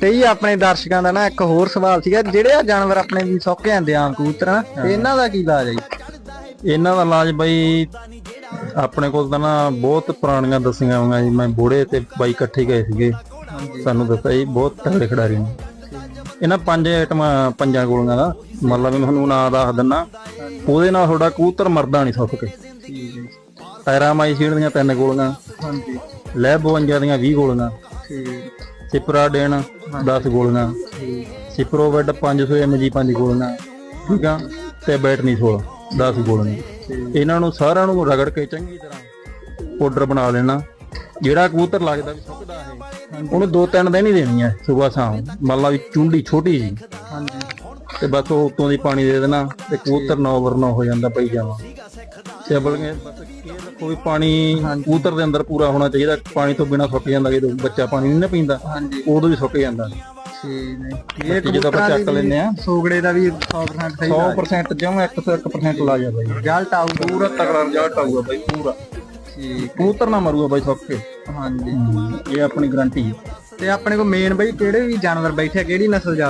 ਤੇ ਜੀ ਆਪਣੇ ਦਰਸ਼ਕਾਂ ਦਾ ਨਾ ਇੱਕ ਹੋਰ ਸਵਾਲ ਸੀਗਾ ਜਿਹੜੇ ਆ ਜਾਨਵਰ ਆਪਣੇ ਵੀ ਸੁੱਕ ਜਾਂਦੇ ਆ ਕਬੂਤਰ ਨਾ ਤੇ ਇਹਨਾਂ ਦਾ ਕੀ ਇਲਾਜ ਹੈ ਜੀ? ਇਹਨਾਂ ਦਾ ਇਲਾਜ ਬਾਈ ਆਪਣੇ ਕੋਲ ਤਾਂ ਨਾ ਬਹੁਤ ਪੁਰਾਣੀਆਂ ਦਸੀਆਂ ਹੋਈਆਂ ਜੀ। ਮੈਂ ਬੋੜੇ ਤੇ ਬਾਈ ਇਕੱਠੇ ਗਏ ਸੀਗੇ। ਸਾਨੂੰ ਦੱਸਿਆ ਜੀ ਬਹੁਤ ਤਗੜੇ ਖਿਡਾਰੀ ਨੇ। ਇਹਨਾਂ ਪੰਜ ਆਈਟਮਾਂ ਪੰਜਾਂ ਗੋਲੀਆਂ ਦਾ। ਮਤਲਬ ਵੀ ਤੁਹਾਨੂੰ ਨਾਂ ਦੱਸ ਦਿੰਨਾ। ਉਹਦੇ ਨਾਲ ਤੁਹਾਡਾ ਕਬੂਤਰ ਮਰਦਾ ਨਹੀਂ ਸੁੱਕ ਕੇ। ਪੈਰਾਮਾਈਸੀਡ ਦੀਆਂ ਤਿੰਨ ਗੋਲੀਆਂ। ਹਾਂਜੀ। ਲੈਬ 52 ਦੀਆਂ 20 ਗੋਲੀਆਂ। ਠੀਕ। ਸਿਪਰਾਡੇਨ 10 ਗੋਲੀਆਂ। ਸਿਪਰੋਵੈਡ 500 mg 5 ਗੋਲੀਆਂ ਠੀਕ ਆ? ਤੇ ਬੈਟਨੀ 16 10 ਗੋਲੀਆਂ। ਇਹਨਾਂ ਨੂੰ ਸਾਰਿਆਂ ਨੂੰ ਰਗੜ ਕੇ ਚੰਗੀ ਤਰ੍ਹਾਂ ਪਾਊਡਰ ਬਣਾ ਲੈਣਾ। ਜਿਹੜਾ ਕਬੂਤਰ ਲੱਗਦਾ ਵੀ ਸੁੱਕਦਾ ਇਹ ਉਹਨੂੰ ਦੋ ਤਿੰਨ ਦਿਨ ਹੀ ਦੇਣੀ ਹੈ ਸਵੇਰ ਸ਼ਾਮ। ਮੰਨ ਲਾ ਵੀ ਚੁੰਡੀ ਛੋਟੀ ਜੀ। ਹਾਂਜੀ। ਤੇ ਬਸ ਉਹ ਉੱਤੋਂ ਦੀ ਪਾਣੀ ਦੇ ਦੇਣਾ ਤੇ ਕਬੂਤਰ ਨੌ ਵਰ ਨੌ ਹੋ ਜਾਂਦਾ ਪਈ ਜਾਵਾ। ਤੇ ਬਲਗੇ ਬਸ ਰੱਖੋ ਵੀ ਪਾਣੀ ਕਬੂਤਰ ਦੇ ਅੰਦਰ ਪੂਰਾ ਹੋਣਾ ਚਾਹੀਦਾ ਪਾਣੀ ਤੋਂ ਬਿਨਾ ਸੁੱਕ ਜਾਂਦਾ ਜਦੋਂ ਬੱਚਾ ਪਾਣੀ ਨਹੀਂ ਨਾ ਪੀਂਦਾ ਉਦੋਂ ਵੀ ਸੁੱਕ ਜਾਂਦਾ। ਇਹ ਜਦੋਂ ਆਪਾਂ ਚੱਕ ਲੈਂਦੇ ਆ ਸੋਗੜੇ ਦਾ ਵੀ 100% ਸਹੀ 100% ਜਿਉਂ 101% ਲਾ ਜਾਂਦਾ ਜੀ ਰਿਜ਼ਲਟ ਆਊ ਪੂਰਾ ਤਕੜਾ ਰਿਜ਼ਲਟ ਆਊਗਾ ਬਾਈ ਪੂਰਾ। ਠੀਕ ਕਬੂਤਰ ਨਾ ਮਰੂਗਾ ਬਾਈ ਸੁੱਕ ਕੇ। ਹਾਂਜੀ। ਇਹ ਆਪਣੀ ਗਾਰੰਟੀ ਹੈ। ਤੇ ਆਪਣੇ ਕੋਲ ਮੇਨ ਬਈ ਕਿਹੜੇ ਵੀ ਜਾਨਵਰ ਬੈਠੇ ਆ, ਕਿਹੜੀ ਨਸਲ ਜ਼ਿਆਦਾ